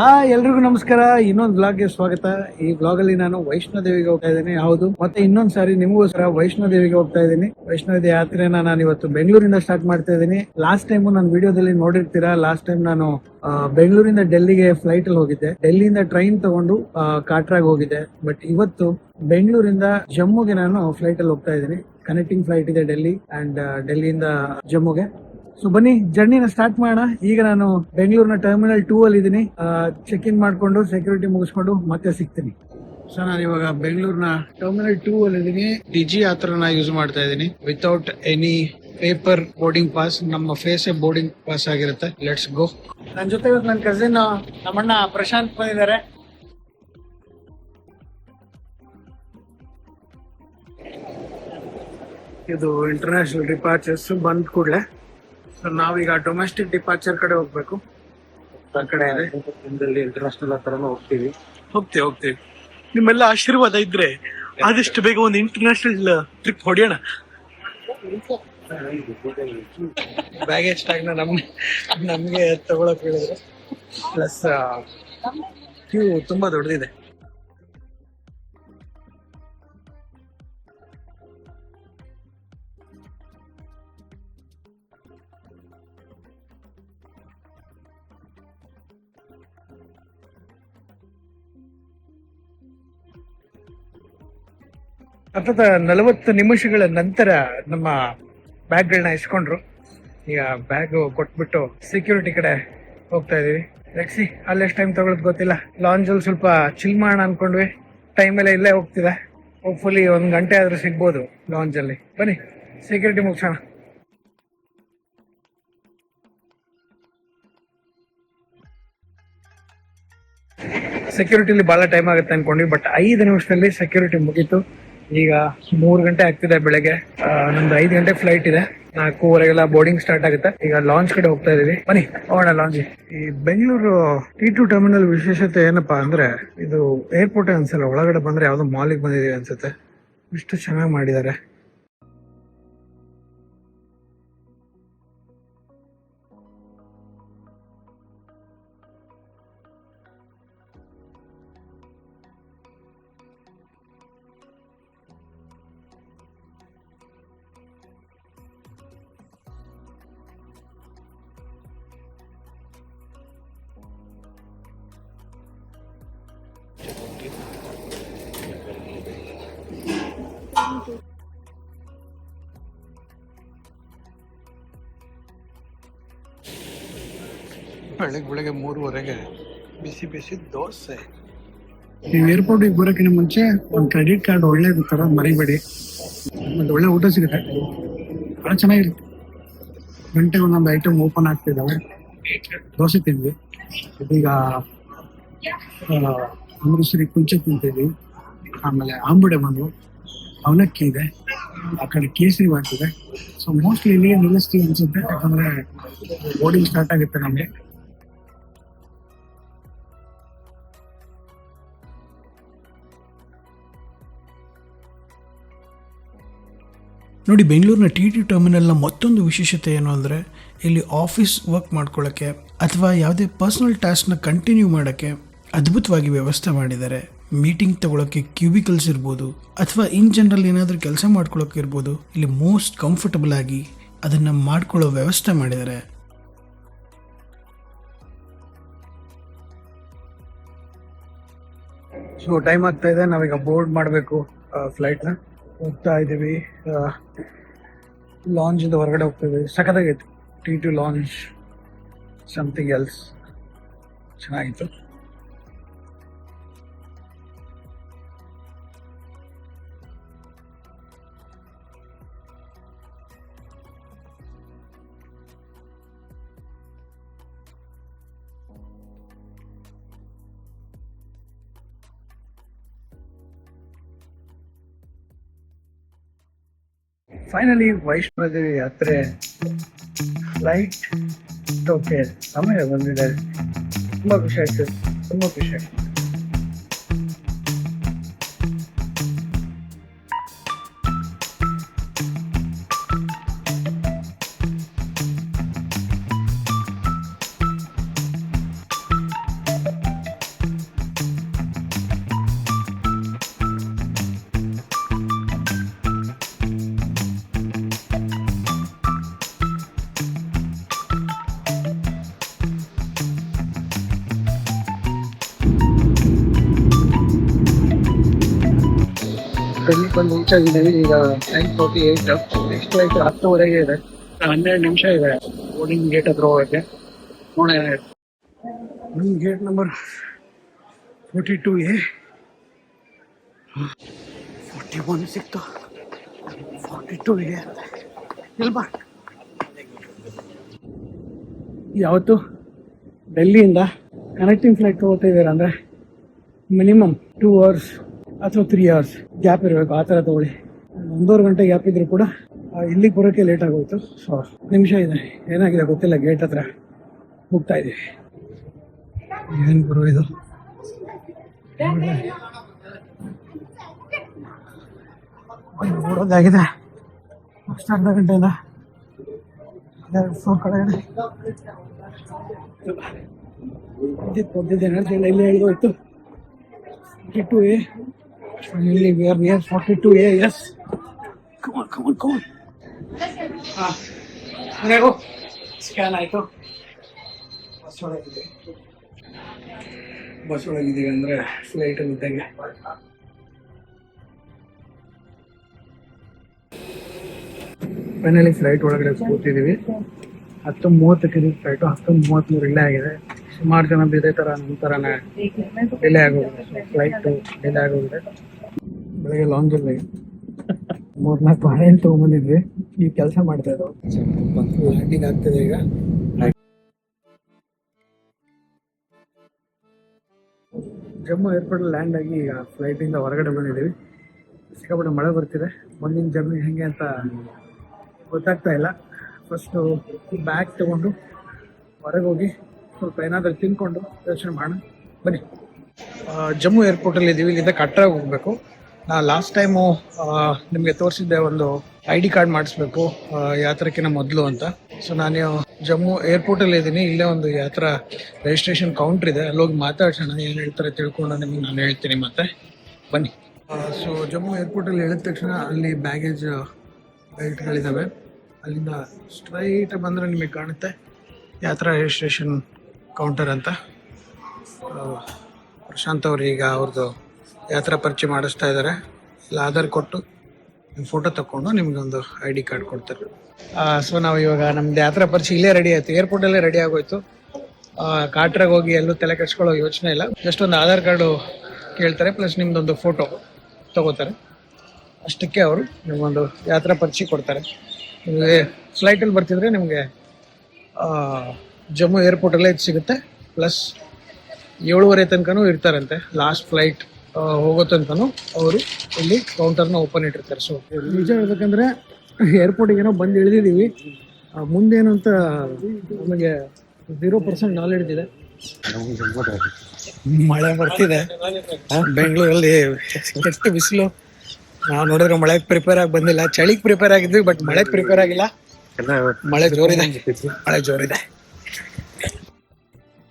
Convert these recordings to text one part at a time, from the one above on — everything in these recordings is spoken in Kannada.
ಹಾ, ಎಲ್ರಿಗೂ ನಮಸ್ಕಾರ. ಇನ್ನೊಂದು ಬ್ಲಾಗ್ಗೆ ಸ್ವಾಗತ. ಈ ಬ್ಲಾಗ್ ಅಲ್ಲಿ ನಾನು ವೈಷ್ಣೋ ದೇವಿಗೆ ಹೋಗ್ತಾ ಇದ್ದೀನಿ. ಹೌದು. ಮತ್ತೆ ಇನ್ನೊಂದ್ ಸಾರಿ ನಿಮಗೋಸ್ಕರ ವೈಷ್ಣೋ ದೇವಿಗೆ ಹೋಗ್ತಾ ಇದ್ದೀನಿ. ವೈಷ್ಣೋ ದೇವಿ ಯಾತ್ರೆನ ನಾನು ಇವತ್ತು ಬೆಂಗಳೂರಿಂದ ಸ್ಟಾರ್ಟ್ ಮಾಡ್ತಾ ಇದ್ದೀನಿ. ಲಾಸ್ಟ್ ಟೈಮ್ ನಾನು ವಿಡಿಯೋದಲ್ಲಿ ನೋಡಿರ್ತೀರಾ? ಲಾಸ್ಟ್ ಟೈಮ್ ನಾನು ಬೆಂಗಳೂರಿಂದ ಡೆಲ್ಲಿಗೆ ಫ್ಲೈಟ್ ಅಲ್ಲಿ ಹೋಗಿದ್ದೆ. ಡೆಲ್ಲಿಯಿಂದ ಟ್ರೈನ್ ತಗೊಂಡು ಕಾಟ್ರಾಗ್ ಹೋಗಿದ್ದೆ. ಬಟ್ ಇವತ್ತು ಬೆಂಗಳೂರಿಂದ ಜಮ್ಮುಗೆ ನಾನು ಫ್ಲೈಟ್ ಅಲ್ಲಿ ಹೋಗ್ತಾ ಇದ್ದೀನಿ. ಕನೆಕ್ಟಿಂಗ್ ಫ್ಲೈಟ್ ಇದೆ ಡೆಲ್ಲಿ ಅಂಡ್ ಡೆಲ್ಲಿಯಿಂದ ಜಮ್ಮುಗೆ. ಸೊ ಬನ್ನಿ ಜರ್ನಿನ ಸ್ಟಾರ್ಟ್ ಮಾಡೋಣ. ಈಗ ನಾನು ಬೆಂಗಳೂರಿನ ಟರ್ಮಿನಲ್ ಟೂ ಅಲ್ಲಿ ಇದ್ದೀನಿ. ಚೆಕ್ ಇನ್ ಮಾಡಿಕೊಂಡು ಸೆಕ್ಯೂರಿಟಿ ಮುಗಿಸ್ಕೊಂಡು ಮತ್ತೆ ಸಿಗ್ತೀನಿ. ಸೊ ನಾನು ಇವಾಗ ಬೆಂಗಳೂರಿನ ಟರ್ಮಿನಲ್ ಟೂ ಅಲ್ಲಿ ಇದ್ದೀನಿ. ಡಿಜಿ ಆತರ ಯೂಸ್ ಮಾಡ್ತಾ ಇದ್ದೀನಿ. Without any paper boarding pass ನಮ್ಮ ಫೇಸ್ ಬೋರ್ಡಿಂಗ್ ಪಾಸ್ ಆಗಿರುತ್ತೆ. ಲೆಟ್ಸ್ ಗೋ ನನ್ನ ಜೊತೆ ನನ್ನ ಕಸಿನ್ ನಮ್ಮಣ್ಣ ಪ್ರಶಾಂತ್ ಬಂದಿದ್ದಾರೆ. ಇದು ಇಂಟರ್ನ್ಯಾಷನಲ್ ಡಿಪಾರ್ಚರ್ಸ್ ಬಂದ ಕೂಡಲೇ. ಸೊ ನಾವೀಗ ಡೊಮೆಸ್ಟಿಕ್ ಡಿಪಾರ್ಚರ್ ಕಡೆ ಹೋಗ್ಬೇಕು. ಆ ಕಡೆ ಇದೆ. ಇಂಟರ್ನ್ಯಾಷನಲ್ ಹತ್ರನೂ ಹೋಗ್ತೀವಿ. ಹೋಗ್ತೀವಿ ಹೋಗ್ತೀವಿ. ನಿಮ್ಮೆಲ್ಲ ಆಶೀರ್ವಾದ ಇದ್ರೆ ಆದಷ್ಟು ಬೇಗ ಒಂದು ಇಂಟರ್ನ್ಯಾಷನಲ್ ಟ್ರಿಪ್ ಹೊಡೆಯೋಣ. ಬ್ಯಾಗೇಜ್ ಟ್ಯಾಗ್ನ ನಮ್ಗೆ ನಮ್ಗೆ ತಗೊಳಕ್ ಹೇಳಿದ್ರೆ. ಪ್ಲಸ್ ಕ್ಯೂ ತುಂಬಾ ದೊಡ್ಡದಿದೆ ಸತತ ನಲವತ್ತು ನಿಮಿಷಗಳ ನಂತರ ನಮ್ಮ ಬ್ಯಾಗ್ಗಳನ್ನ ಇಸ್ಕೊಂಡ್ರು ಈಗ ಬ್ಯಾಗ್ ಕೊಟ್ಬಿಟ್ಟು ಸೆಕ್ಯೂರಿಟಿ ಕಡೆ ಹೋಗ್ತಾ ಇದೀವಿ ರೆಕ್ಸಿ ಅಲ್ಲಿ ಎಷ್ಟು ಟೈಮ್ ತಗೊಳ್ಳೋದು ಗೊತ್ತಿಲ್ಲ. ಲಾಂಜ್ ಅಲ್ಲಿ ಸ್ವಲ್ಪ ಚಿಲ್ ಮಾಡೋಣ ಅನ್ಕೊಂಡ್ವಿ. ಟೈಮ್ ಎಲ್ಲ ಇಲ್ಲೇ ಹೋಗ್ತಿದೆ. ಹೋಪ್ಫುಲಿ ಒಂದ್ ಗಂಟೆ ಆದ್ರೂ ಸಿಗ್ಬೋದು ಲಾಂಜ್ ಅಲ್ಲಿ. ಬನ್ನಿ ಸೆಕ್ಯೂರಿಟಿ ಮುಗಿಸೋಣ. ಸೆಕ್ಯೂರಿಟಿಲಿ ಬಹಳ ಟೈಮ್ ಆಗುತ್ತೆ ಅನ್ಕೊಂಡ್ವಿ ಬಟ್ ಐದು ನಿಮಿಷದಲ್ಲಿ ಸೆಕ್ಯೂರಿಟಿ ಮುಗೀತು. ಈಗ ಮೂರು ಗಂಟೆ ಆಗ್ತಿದೆ ಬೆಳಗ್ಗೆ. ನಮ್ದು ಐದು ಗಂಟೆ ಫ್ಲೈಟ್ ಇದೆ. ನಾಲ್ಕೂವರೆಗೆಲ್ಲ ಬೋರ್ಡಿಂಗ್ ಸ್ಟಾರ್ಟ್ ಆಗುತ್ತೆ. ಈಗ ಲಾಂಚ್ ಕಡೆ ಹೋಗ್ತಾ ಇದೀವಿ. ಬನ್ನಿ, ಹೋಗೋಣ ಲಾಂಚ್ ಈ ಬೆಂಗಳೂರು ಟಿ ಟು ಟರ್ಮಿನಲ್ ವಿಶೇಷತೆ ಏನಪ್ಪಾ ಅಂದ್ರೆ, ಇದು ಏರ್ಪೋರ್ಟ್ ಅನ್ಸಲ್ಲ, ಒಳಗಡೆ ಬಂದ್ರೆ ಯಾವ್ದೋ ಮಾಲಿಗೆ ಬಂದಿದೀವಿ ಅನ್ಸುತ್ತೆ. ಇಷ್ಟು ಚೆನ್ನಾಗಿ ಮಾಡಿದ್ದಾರೆ. ಬೆಳಗ್ಗೆ ಬೆಳಗ್ಗೆ ಮೂರುವರೆಗೆ ಬಿಸಿ ಬಿಸಿ ದೋಸೆ. ನೀವು ಏರ್ಪೋರ್ಟಿಗೆ ಬರೋಕ್ಕಿಂತ ಮುಂಚೆ ಒಂದು ಕ್ರೆಡಿಟ್ ಕಾರ್ಡ್ ಒಳ್ಳೇದು ತರ ಮರಿಬೇಡಿ. ಒಂದು ಒಳ್ಳೆ ಊಟ ಸಿಗುತ್ತೆ. ಬಹಳ ಚೆನ್ನಾಗಿರುತ್ತೆ ಗಂಟೆಗೆ ಒಂದೊಂದು ಐಟಮ್ ಓಪನ್ ಆಗ್ತಿದ್ದಾವೆ. ದೋಸೆ ತಿಂದ್ವಿ. ಇದೀಗ ಅಮೃತಸರಿ ಕುಂಚ ತಿಂತೀವಿ ಆಮೇಲೆ ಆಂಬುಡೆ ಬಂದು ಅವಲಕ್ಕಿ ಇದೆ ಆ ಕಡೆ ಕೇಸರಿ ಬಾತ್ ಸೊ ಮೋಸ್ಟ್ಲಿ ಇಲ್ಲಿ ನಿಲ್ಲಿಸ್ತೀವಿ ಅನ್ಸುತ್ತೆ. ಯಾಕಂದ್ರೆ ಬೋರ್ಡಿಂಗ್ ಸ್ಟಾರ್ಟ್ ಆಗುತ್ತೆ ನಮಗೆ. ನೋಡಿ, ಬೆಂಗಳೂರಿನ ಟಿ ಟಿ ಟರ್ಮಿನಲ್ನ ಮತ್ತೊಂದು ವಿಶೇಷತೆ ಏನು ಅಂದರೆ, ಇಲ್ಲಿ ಆಫೀಸ್ ವರ್ಕ್ ಮಾಡ್ಕೊಳ್ಳೋಕ್ಕೆ ಅಥವಾ ಯಾವುದೇ ಪರ್ಸ್ನಲ್ ಟಾಸ್ಕ್ನ ಕಂಟಿನ್ಯೂ ಮಾಡೋಕ್ಕೆ ಅದ್ಭುತವಾಗಿ ವ್ಯವಸ್ಥೆ ಮಾಡಿದ್ದಾರೆ ಮೀಟಿಂಗ್ ತಗೊಳ್ಳೋಕ್ಕೆ ಕ್ಯೂಬಿಕಲ್ಸ್ ಇರ್ಬೋದು, ಅಥವಾ ಇನ್ ಜನರಲ್ ಏನಾದರೂ ಕೆಲಸ ಮಾಡ್ಕೊಳ್ಳೋಕೆ ಇರ್ಬೋದು, ಇಲ್ಲಿ ಮೋಸ್ಟ್ ಕಂಫರ್ಟಬಲ್ ಆಗಿ ಅದನ್ನು ಮಾಡ್ಕೊಳ್ಳೋ ವ್ಯವಸ್ಥೆ ಮಾಡಿದ್ದಾರೆ ಸೊ ಟೈಮ್ ಆಗ್ತಾ ಇದೆ, ನಾವೀಗ ಬೋರ್ಡ್ ಮಾಡಬೇಕು ಫ್ಲೈಟ್ನ ಹೋಗ್ತಾ ಇದ್ದೀವಿ ಲಾಂಚ್ ಇಂದ ಹೊರಗಡೆ ಹೋಗ್ತಾ ಇದೀವಿ ಸಖತ್ತಾಗಿತ್ತು T two lounge something else ಚೆನ್ನಾಗಿತ್ತು. ಫೈನಲಿ ವೈಷ್ಣೋದೇವಿ ಯಾತ್ರೆ ಫ್ಲೈಟ್ ಓಕೆ ಸಮಯ ಬಂದಿದೆ. ತುಂಬಾ ಖುಷಿ ಆಗ್ತದೆ ತುಂಬಾ ಖುಷಿ ಆಯ್ತು ಡೆಲ್ಲಿ ಬಂದು ರೀಚ್ ಆಗಿದ್ದೀವಿ ಈಗ nine forty eight next flight ಹತ್ತುವರೆಗೆ ಇದೆ ಹನ್ನೆರಡು ನಿಮಿಷ ಇದೆ ಬೋರ್ಡಿಂಗ್ ಗೇಟ್ ಹತ್ರ ಹೋಗೋಕ್ಕೆ ನೋಡೋಣ ನಿಮ್ಮ gate number forty two A forty one ಸಿಕ್ತು ಫೋರ್ಟಿ ಟು ಎ ಇಲ್ಲ ಯಾವತ್ತು ಡೆಲ್ಲಿಯಿಂದ ಕನೆಕ್ಟಿಂಗ್ ಫ್ಲೈಟ್ ಹೋಗ್ತಾ ಇದ್ದೀರಾ ಅಂದರೆ ಮಿನಿಮಮ್ ಟೂ ಅವರ್ಸ್ ಅಥವಾ ತ್ರೀ ಅವರ್ಸ್ ಗ್ಯಾಪ್ ಇರಬೇಕು, ಆ ಥರ ತಗೊಳ್ಳಿ. ಒಂದೂವರೆ ಗಂಟೆ ಗ್ಯಾಪ್ ಇದ್ರೂ ಕೂಡ ಇಲ್ಲಿಗೆ ಬರೋಕ್ಕೆ ಲೇಟ್ ಆಗೋಯ್ತು. ಸೊ ನಿಮಿಷ ಇದೆ. ಏನಾಗಿದೆ ಗೊತ್ತಿಲ್ಲ ಗೇಟ್ ಹತ್ರ ಹೋಗ್ತಾ ಇದ್ದೀವಿ ಏನು ಬರೋ ಇದು? ನೋಡೋದಾಗಿದೆ ಅಷ್ಟು ಅರ್ಧ ಗಂಟೆಯಿಂದ ಎರಡು ಫೋರ್ ಕಡೆ. ಇದ್ದಿದ್ದು ಬಂದಿದ್ದೇನೆ ಅಂತ ಹೇಳಿ ಇಲ್ಲಿ we are ಟು ಎ ಇಲ್ಲಿ Yes. Come on, come two A on. Ah, ಮನೆಗೂ ಸ್ಕ್ಯಾನ್ ಆಯಿತು. ಬಸ್ ಒಳಗಿದೆ. ಬಸ್ ಒಳಗಿದ್ದೀವಿ ಅಂದರೆ ಫ್ಲೈಟ್ ಇದ್ದಂಗೆ. ಫೈನಲಿ ಫ್ಲೈಟ್ ಒಳಗಡೆ ಕೂತಿದ್ದೀವಿ ಹತ್ತು ಮೂವತ್ತಕ್ಕೆ ಫ್ಲೈಟು ಹತ್ತು ಮೂವತ್ತ್ಮೂರು ಇಲ್ಲೇ ಆಗಿದೆ. ಸುಮಾರು ಜನ ಇದೇ ಥರ ನಮ್ಮ ಥರನೇ ಡಿಲೇ ಆಗೋಗಿದೆ. ಫ್ಲೈಟು ಡಿಲೇ ಆಗೋಗಿದೆ. ಬೆಳಗ್ಗೆ ಲಾಂಜಲ್ಲಿ ಮೂರ್ನಾಲ್ಕು ಬಾಳೆಹಣ್ಣು ತಗೊಂಡ್ಬಂದಿದ್ವಿ ಈ ಕೆಲಸ ಮಾಡ್ತಾ ಇದ್ದವು ಲ್ಯಾಂಡಿಂಗ್ ಆಗ್ತಿದೆ ಈಗ. ಜಮ್ಮು ಏರ್ಪೋರ್ಟ್ ಲ್ಯಾಂಡ್ ಆಗಿ ಈಗ ಫ್ಲೈಟಿಂದ ಹೊರಗಡೆ ಬಂದಿದ್ದೀವಿ. ಸಿಕ್ಕಾಪಟ್ಟೆ ಮಳೆ ಬರ್ತಿದೆ. ಮುಂದಿನ ಜರ್ನಿ ಹೆಂಗೆ ಅಂತ ಗೊತ್ತಾಗ್ತಾ ಇಲ್ಲ. ಫಸ್ಟು ಬ್ಯಾಗ್ ತಗೊಂಡು ಹೊರಗೆ ಹೋಗಿ ಸ್ವಲ್ಪ ಏನಾದರೂ ತಿನ್ಕೊಂಡು ಯೋಚನೆ ಮಾಡೋಣ. ಬನ್ನಿ. ಜಮ್ಮು ಏರ್ಪೋರ್ಟಲ್ಲಿ ಇದ್ದೀವಿ ಇಲ್ಲಿಂದ ಕಟ್ರಾಗಿ ಹೋಗಬೇಕು. ನಾ ಲಾಸ್ಟ್ ಟೈಮು ನಿಮಗೆ ತೋರಿಸಿದ್ದೆ ಒಂದು ಐ ಡಿ ಕಾರ್ಡ್ ಮಾಡಿಸ್ಬೇಕು ಯಾತ್ರಕ್ಕಿಂತ ಮೊದಲು ಅಂತ. ಸೊ ನಾನು ಜಮ್ಮು ಏರ್ಪೋರ್ಟಲ್ಲಿ ಇದ್ದೀನಿ ಇಲ್ಲೇ ಒಂದು ಯಾತ್ರಾ ರಿಜಿಸ್ಟ್ರೇಷನ್ ಕೌಂಟ್ರ್ ಇದೆ. ಅಲ್ಲೋಗಿ ಮಾತಾಡ್ಸೋಣ, ಏನು ಹೇಳ್ತಾರೆ ತಿಳ್ಕೊಂಡು ನಿಮಗೆ ನಾನು ಹೇಳ್ತೀನಿ ಮತ್ತೆ. ಬನ್ನಿ. ಸೊ ಜಮ್ಮು ಏರ್ಪೋರ್ಟಲ್ಲಿ ಹೇಳಿದ ತಕ್ಷಣ ಅಲ್ಲಿ ಬ್ಯಾಗೇಜ್ ಬೆಲ್ಟ್ಗಳಿದ್ದಾವೆ ಅಲ್ಲಿಂದ ಸ್ಟ್ರೈಟ್ ಬಂದರೆ ನಿಮಗೆ ಕಾಣುತ್ತೆ, ಯಾತ್ರಾ ರಿಜಿಸ್ಟ್ರೇಷನ್ ಕೌಂಟರ್ ಅಂತ. ಪ್ರಶಾಂತ್ ಅವರು ಈಗ ಅವ್ರದ್ದು ಯಾತ್ರಾ ಪರಿಚಯ ಮಾಡಿಸ್ತಾ ಇದ್ದಾರೆ. ಇಲ್ಲ ಆಧಾರ್ ಕೊಟ್ಟು ನಿಮ್ಮ ಫೋಟೋ ತಗೊಂಡು ನಿಮ್ಗೆ ಒಂದು ಐ ಡಿ ಕಾರ್ಡ್ ಕೊಡ್ತಾರೆ. ಸೊ ನಾವು ಇವಾಗ ನಮ್ದು ಯಾತ್ರಾ ಪರಿಚಯ ಇಲ್ಲೇ ರೆಡಿ ಆಯ್ತು. ಏರ್ಪೋರ್ಟಲ್ಲೇ ರೆಡಿ ಆಗೋಯ್ತು. ಕಾಟ್ರಾಗ ಹೋಗಿ ಎಲ್ಲೂ ತಲೆ ಕೆಡ್ಸ್ಕೊಳ್ಳೋ ಯೋಚನೆ ಇಲ್ಲ. ಜಸ್ಟ್ ಒಂದು ಆಧಾರ್ ಕಾರ್ಡು ಕೇಳ್ತಾರೆ ಪ್ಲಸ್ ನಿಮ್ದೊಂದು ಫೋಟೋ ತಗೋತಾರೆ. ಅಷ್ಟಕ್ಕೆ ಅವರು ನಿಮಗೊಂದು ಯಾತ್ರಾ ಪರಿಚಯ ಕೊಡ್ತಾರೆ. ನಿಮಗೆ ಫ್ಲೈಟಲ್ಲಿ ಬರ್ತಿದ್ರೆ ನಿಮಗೆ ಜಮ್ಮು ಏರ್ಪೋರ್ಟಲ್ಲೇ ಇದು ಸಿಗುತ್ತೆ. ಪ್ಲಸ್ ಏಳುವರೆ ತನಕನೂ ಇರ್ತಾರಂತೆ ಲಾಸ್ಟ್ ಫ್ಲೈಟ್ ಹೋಗೋ ತನಕನೂ ಅವರು ಇಲ್ಲಿ ಕೌಂಟರ್ನ ಓಪನ್ ಇಟ್ಟಿರ್ತಾರೆ. ಸೊ ನಿಜ ಹೇಳ್ಬೇಕಂದ್ರೆ ಏರ್ಪೋರ್ಟಿಗೆ ಏನೋ ಬಂದು ಇಳಿದಿದ್ದೀವಿ. ಮುಂದೇನು ಅಂತ ನಮಗೆ ಝೀರೋ ಪರ್ಸೆಂಟ್ ನಾಲೆಡ್ಜ್ ಇದೆ ಮಳೆ ಬರ್ತಿದೆ. ಬೆಂಗಳೂರಲ್ಲಿ ಎಷ್ಟು ಬಿಸಿಲು. ನಾವು ನೋಡಿದ್ರೆ ಮಳೆಗೆ ಪ್ರಿಪೇರ್ ಆಗಿ ಬಂದಿಲ್ಲ. ಚಳಿಗೆ ಪ್ರಿಪೇರ್ ಆಗಿದ್ವಿ ಬಟ್ ಮಳೆಗೆ ಪ್ರಿಪೇರ್ ಆಗಿಲ್ಲ. ಮಳೆ ಜೋರಿದೆ. ಮಳೆ ಜೋರಿದೆ.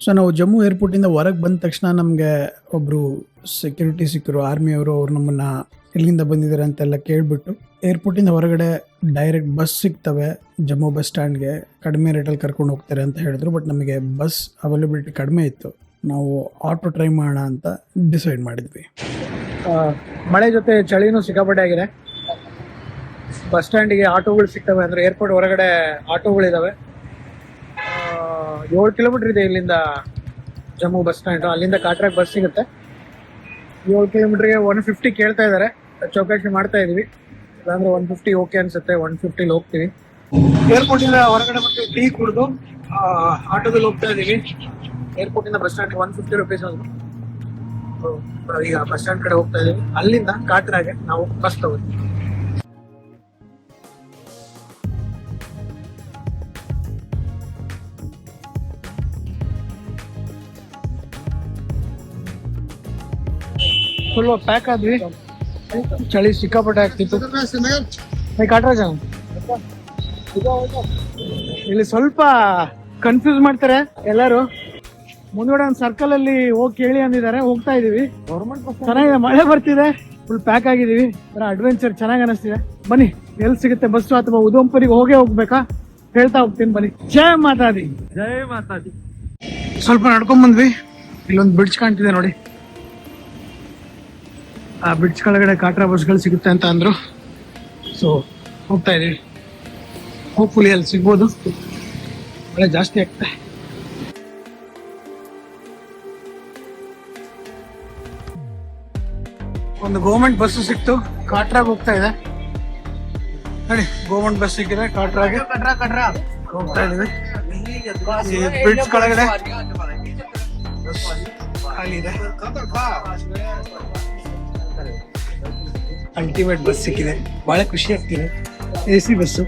ಸೊ ನಾವು ಜಮ್ಮು ಏರ್ಪೋರ್ಟಿಂದ ಹೊರಗೆ ಬಂದ ತಕ್ಷಣ ನಮಗೆ ಒಬ್ಬರು ಸೆಕ್ಯೂರಿಟಿ ಸಿಕ್ಕರು ಆರ್ಮಿಯವರು ಅವ್ರು ನಮ್ಮನ್ನು ಎಲ್ಲಿಂದ ಬಂದಿದ್ದಾರೆ ಅಂತೆಲ್ಲ ಕೇಳಿಬಿಟ್ಟು ಏರ್ಪೋರ್ಟಿಂದ ಹೊರಗಡೆ ಡೈರೆಕ್ಟ್ ಬಸ್ ಸಿಗ್ತವೆ ಜಮ್ಮು ಬಸ್ ಸ್ಟ್ಯಾಂಡ್ಗೆ ಕಡಿಮೆ ರೇಟಲ್ಲಿ ಕರ್ಕೊಂಡು ಹೋಗ್ತಾರೆ ಅಂತ ಹೇಳಿದ್ರು ಬಟ್ ನಮಗೆ ಬಸ್ ಅವೈಲಬಿಲಿಟಿ ಕಡಿಮೆ ಇತ್ತು. ನಾವು ಆಟೋ ಟ್ರೈ ಮಾಡೋಣ ಅಂತ ಡಿಸೈಡ್ ಮಾಡಿದ್ವಿ. ಮಳೆ ಜೊತೆ ಚಳಿನೂ ಸಿಕ್ಕಾಪಟ್ಟೆ ಆಗಿದೆ. ಬಸ್ ಸ್ಟ್ಯಾಂಡಿಗೆ ಆಟೋಗಳು ಸಿಗ್ತವೆ ಅಂದ್ರೆ ಏರ್ಪೋರ್ಟ್ ಹೊರಗಡೆ ಆಟೋಗಳಿದಾವೆ. ಏಳು ಕಿಲೋಮೀಟರ್ ಇದೆ ಇಲ್ಲಿಂದ ಜಮ್ಮು ಬಸ್ ಸ್ಟ್ಯಾಂಡ್ ಅಲ್ಲಿಂದ ಕಾಟ್ರಾಕ್ ಬಸ್ ಸಿಗುತ್ತೆ. ಏಳು ಕಿಲೋಮೀಟರ್ಗೆ ಒನ್ ಫಿಫ್ಟಿ ಕೇಳ್ತಾ ಇದ್ದಾರೆ. ಚೌಕಾಶಿ ಮಾಡ್ತಾ ಇದೀವಿ. ಇಲ್ಲಾಂದ್ರೆ ಒನ್ ಫಿಫ್ಟಿ ಓಕೆ ಅನ್ಸುತ್ತೆ. ಒನ್ ಫಿಫ್ಟಿಲಿ ಹೋಗ್ತೀವಿ. ಏರ್ಪೋರ್ಟ್ ಇಂದ ಹೊರಗಡೆ ಬಂದು ಟೀ ಕುಡಿದು ಆಟೋದಲ್ಲಿ ಹೋಗ್ತಾ ಇದೀವಿ. ಏರ್ಪೋರ್ಟ್ ಇಂದ bus stand one fifty rupees ನಾವು ಈಗ ಬಸ್ ಸ್ಟ್ಯಾಂಡ್ ಕಡೆ ಹೋಗ್ತಾ ಇದೀವಿ. ಅಲ್ಲಿಂದ ಕಾಟ್ರಾಗೆ ನಾವು ಬಸ್ ತಗೋತೀವಿ. ಫುಲ್ ಪ್ಯಾಕ್ ಆದ್ವಿ. ಚಳಿ ಸಿಕ್ಕಾಪಟ್ಟೆ ಆಗ್ತಿತ್ತು. ಕಾಟರಾಜ. ಇಲ್ಲಿ ಸ್ವಲ್ಪ ಕನ್ಫ್ಯೂಸ್ ಮಾಡ್ತಾರೆ ಎಲ್ಲರೂ. ಮುಂದ್ಗಡೆ ಒಂದು ಸರ್ಕಲ್ ಅಲ್ಲಿ ಹೋಗಿ ಕೇಳಿ ಅಂದಿದ್ದಾರೆ. ಹೋಗ್ತಾ ಇದೀವಿ. ಚೆನ್ನಾಗಿದೆ. ಮಳೆ ಬರ್ತಿದೆ. Full pack ಆಗಿದೀವಿ. ಅಡ್ವೆಂಚರ್ ಚೆನ್ನಾಗಿ ಅನಿಸ್ತಿದೆ. ಬನ್ನಿ ಎಲ್ಲಿ ಸಿಗುತ್ತೆ ಬಸ್ಸು ಅಥವಾ ಉದಂಪುರಿಗೆ ಹೋಗೇ ಹೋಗ್ಬೇಕಾ? ಹೇಳ್ತಾ ಹೋಗ್ತೀನಿ ಬನ್ನಿ. ಜಯ ಮಾತಾದಿ. ಜಯ ಮಾತಾಡಿ ಸ್ವಲ್ಪ ನಡ್ಕೊಂಡ್ ಬಂದ್ವಿ. ಇಲ್ಲೊಂದು ಬ್ರಿಡ್ಜ್ ಕಾಣ್ತಿದೆ ನೋಡಿ. ಆ ಬ್ರಿಡ್ಜ್ ಕೆಳಗಡೆ ಕಾಟ್ರಾ ಬಸ್ಗಳು ಸಿಗುತ್ತೆ ಅಂತ ಅಂದ್ರು. ಸೊ ಹೋಗ್ತಾ ಇದೀವಿ. ಹೋಪ್ಫುಲಿ ಅಲ್ಲಿ ಸಿಗ್ಬೋದು. ಮಳೆ ಜಾಸ್ತಿ ಆಗ್ತದೆ ಒಂದು ಗೋರ್ಮೆಂಟ್ ಬಸ್ ಸಿಕ್ತು. ಕಾಟ್ರಾಗ ಹೋಗ್ತಾ ಇದೆ. ನೋಡಿ ಗೋರ್ಮೆಂಟ್ ಬಸ್ ಸಿಕ್ಕಿದೆ ಕಾಟ್ರಾಗೆ. ಹೋಗ್ತಾ ಇದೀವಿ. ಬ್ರಿಡ್ಜ್ ಕೆಳಗಡೆ. ಖಾಲಿ ಇದೆ. ಅಲ್ಟಿಮೇಟ್ ಬಸ್ ಸಿಕ್ಕಿದೆ. ಬಹಳ ಖುಷಿ ಆಗ್ತಿದೆ. A C bus.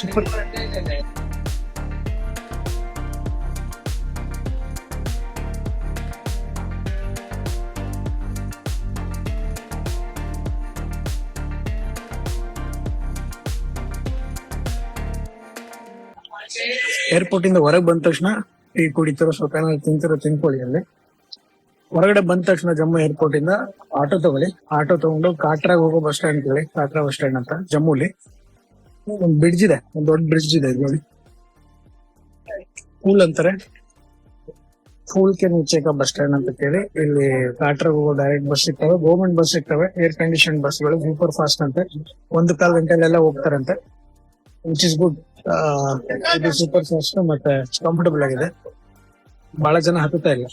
Super airport ಇಂದ ಹೊರಗೆ ಬಂದ ತಕ್ಷಣ ಟೀ ಕುಡಿತಾರೋ ಸ್ವಲ್ಪ ಏನಾದ್ರು ತಿಂತಿರೋ ತಿನ್ಕೊಳ್ಳಿ ಅಲ್ಲಿ. ಹೊರಗಡೆ ಬಂದ ತಕ್ಷಣ ಜಮ್ಮು ಏರ್ಪೋರ್ಟ್ ಇಂದ ಆಟೋ ತಗೊಳ್ಳಿ. ಆಟೋ ತಗೊಂಡು ಕಾಟ್ರಾಗ ಹೋಗೋ ಬಸ್ ಸ್ಟ್ಯಾಂಡ್ ಕೇಳಿ. ಕಾಟ್ರಾ ಬಸ್ ಸ್ಟ್ಯಾಂಡ್ ಅಂತ, ಜಮ್ಮುಲಿ. ಒಂದ್ ಬ್ರಿಡ್ಜ್ ಇದೆ, ಒಂದು ದೊಡ್ಡ ಬ್ರಿಡ್ಜ್ ಇದೆ ನೋಡಿ ಫೂಲ್ ಅಂತಾರೆ. ಫೂಲ್ ಕೆ ನೀಚೆ ಬಸ್ ಸ್ಟ್ಯಾಂಡ್ ಅಂತ ಕೇಳಿ. ಇಲ್ಲಿ ಕಾಟ್ರಾಗ ಹೋಗೋ ಡೈರೆಕ್ಟ್ ಬಸ್ ಸಿಗ್ತವೆ ಗೌರ್ಮೆಂಟ್ ಬಸ್ ಸಿಗ್ತವೆ ಏರ್ ಕಂಡೀಷನ್ ಬಸ್ಗಳು ಸೂಪರ್ ಫಾಸ್ಟ್ ಅಂತೆ. ಒಂದು ಕಾಲ್ ಗಂಟೆಲೆಲ್ಲ ಹೋಗ್ತಾರಂತೆ. ವಿಚ್ ಇಸ್ ಗುಡ್ ಇದು ಸೂಪರ್ ಫಾಸ್ಟ್ ಮತ್ತೆ ಕಂಫರ್ಟಬಲ್ ಆಗಿದೆ. ಬಹಳ ಜನ ಹತ್ತುತ್ತಾ ಇಲ್ಲ.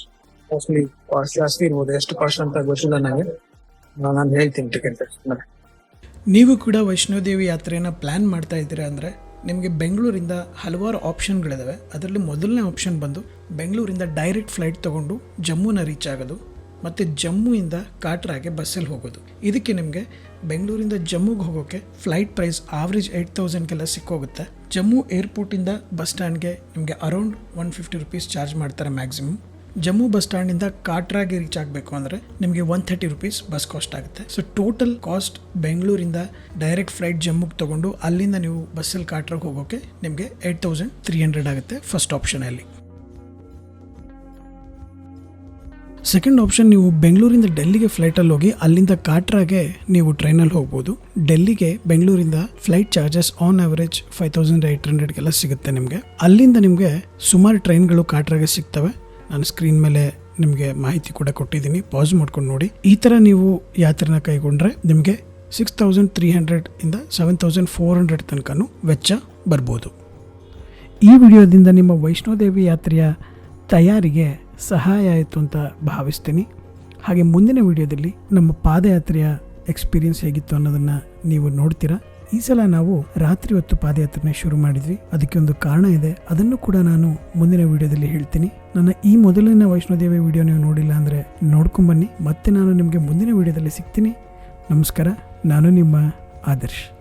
ಮೋಸ್ಟ್ಲಿ ಕಾಸ್ಟ್ ಜಾಸ್ತಿ ಇರ್ಬೋದು. ಎಷ್ಟು ಕಾಸ್ಟ್ ಅಂತ ಗೊತ್ತಿಲ್ಲ ನನಗೆ. ನಾನು ಹೇಳ್ತೀನಿ ಟಿಕೆಟ್ ನೀವು ಕೂಡ ವೈಷ್ಣೋದೇವಿ ಯಾತ್ರೆಯನ್ನು ಪ್ಲ್ಯಾನ್ ಮಾಡ್ತಾ ಇದ್ದೀರಾ ಅಂದರೆ ನಿಮಗೆ ಬೆಂಗಳೂರಿಂದ ಹಲವಾರು ಆಪ್ಷನ್ಗಳಿದ್ದಾವೆ ಅದರಲ್ಲಿ ಮೊದಲನೇ ಆಪ್ಷನ್ ಬಂದು ಬೆಂಗಳೂರಿಂದ ಡೈರೆಕ್ಟ್ ಫ್ಲೈಟ್ ತೊಗೊಂಡು ಜಮ್ಮುನ ರೀಚ್ ಆಗೋದು ಮತ್ತು ಜಮ್ಮುವಿಂದ ಕಾಟ್ರಾಗೆ ಬಸ್ಸಲ್ಲಿ ಹೋಗೋದು. ಇದಕ್ಕೆ ನಿಮಗೆ ಬೆಂಗಳೂರಿಂದ ಜಮ್ಮುಗೆ ಹೋಗೋಕ್ಕೆ ಫ್ಲೈಟ್ ಪ್ರೈಸ್ ಆವ್ರೇಜ್ ಏಯ್ಟ್ ತೌಸಂಡ್ಗೆಲ್ಲ ಸಿಕ್ಕೋಗುತ್ತೆ. ಜಮ್ಮು ಏರ್ಪೋರ್ಟಿಂದ ಬಸ್ ಸ್ಟ್ಯಾಂಡ್ಗೆ ನಿಮಗೆ around one fifty rupees charge ಮಾಡ್ತಾರೆ ಮ್ಯಾಕ್ಸಿಮಮ್ ಜಮ್ಮು ಬಸ್ ಸ್ಟ್ಯಾಂಡಿಂದ ಕಾಟ್ರಾಗೆ ರೀಚ್ ಆಗಬೇಕು ಅಂದರೆ ನಿಮಗೆ one thirty rupees bus cost ಆಗುತ್ತೆ. ಸೊ ಟೋಟಲ್ ಕಾಸ್ಟ್ ಬೆಂಗಳೂರಿಂದ ಡೈರೆಕ್ಟ್ ಫ್ಲೈಟ್ ಜಮ್ಮುಗೆ ತೊಗೊಂಡು ಅಲ್ಲಿಂದ ನೀವು ಬಸ್ಸಲ್ಲಿ ಕಾಟ್ರಾಗೆ ಹೋಗೋಕ್ಕೆ ನಿಮಗೆ ಏಯ್ಟ್ ತೌಸಂಡ್ ತ್ರೀ ಹಂಡ್ರೆಡ್ ಆಗುತ್ತೆ ಫಸ್ಟ್ ಆಪ್ಷನಲ್ಲಿ ಸೆಕೆಂಡ್ ಆಪ್ಷನ್ ನೀವು ಬೆಂಗಳೂರಿಂದ ಡೆಲ್ಲಿಗೆ ಫ್ಲೈಟಲ್ಲಿ ಹೋಗಿ ಅಲ್ಲಿಂದ ಕಾಟ್ರಾಗೆ ನೀವು ಟ್ರೈನಲ್ಲಿ ಹೋಗ್ಬೋದು. ಡೆಲ್ಲಿಗೆ ಬೆಂಗಳೂರಿಂದ flight charges on average five thousand eight ಹಂಡ್ರೆಡ್ಗೆಲ್ಲ ಸಿಗುತ್ತೆ ನಿಮಗೆ. ಅಲ್ಲಿಂದ ನಿಮಗೆ ಸುಮಾರು ಟ್ರೈನ್ಗಳು ಕಾಟ್ರಾಗೆ ಸಿಗ್ತವೆ. ನಾನು ಸ್ಕ್ರೀನ್ ಮೇಲೆ ನಿಮಗೆ ಮಾಹಿತಿ ಕೂಡ ಕೊಟ್ಟಿದ್ದೀನಿ. ಪಾಸ್ ಮಾಡ್ಕೊಂಡು ನೋಡಿ. ಈ ಥರ ನೀವು ಯಾತ್ರೆನ ಕೈಗೊಂಡ್ರೆ ನಿಮಗೆ ಸಿಕ್ಸ್ ತೌಸಂಡ್ ತ್ರೀ ಹಂಡ್ರೆಡ್ ಇಂದ ಸೆವೆನ್ ತೌಸಂಡ್ ಫೋರ್ ಹಂಡ್ರೆಡ್ ತನಕನೂ ವೆಚ್ಚ ಬರ್ಬೋದು. ಈ ವಿಡಿಯೋದಿಂದ ನಿಮ್ಮ ವೈಷ್ಣೋದೇವಿ ಯಾತ್ರೆಯ ತಯಾರಿಗೆ ಸಹಾಯ ಆಯಿತು ಅಂತ ಭಾವಿಸ್ತೀನಿ. ಹಾಗೆ ಮುಂದಿನ ವಿಡಿಯೋದಲ್ಲಿ ನಮ್ಮ ಪಾದಯಾತ್ರೆಯ ಎಕ್ಸ್ಪೀರಿಯನ್ಸ್ ಹೇಗಿತ್ತು ಅನ್ನೋದನ್ನು ನೀವು ನೋಡ್ತೀರಾ? ಈ ಸಲ ನಾವು ರಾತ್ರಿ ಹೊತ್ತು ಪಾದಯಾತ್ರೆ ಶುರು ಮಾಡಿದ್ವಿ. ಅದಕ್ಕೆ ಒಂದು ಕಾರಣ ಇದೆ. ಅದನ್ನು ಕೂಡ ನಾನು ಮುಂದಿನ ವಿಡಿಯೋದಲ್ಲಿ ಹೇಳ್ತೀನಿ. ನನ್ನ ಈ ಮೊದಲಿನ ವೈಷ್ಣೋದೇವಿ ವಿಡಿಯೋ ನೀವು ನೋಡಿಲ್ಲ ಅಂದರೆ ನೋಡ್ಕೊಂಬನ್ನಿ ಮತ್ತೆ ನಾನು ನಿಮಗೆ ಮುಂದಿನ ವಿಡಿಯೋದಲ್ಲಿ ಸಿಗ್ತೀನಿ. ನಮಸ್ಕಾರ. ನಾನು ನಿಮ್ಮ ಆದರ್ಶ್.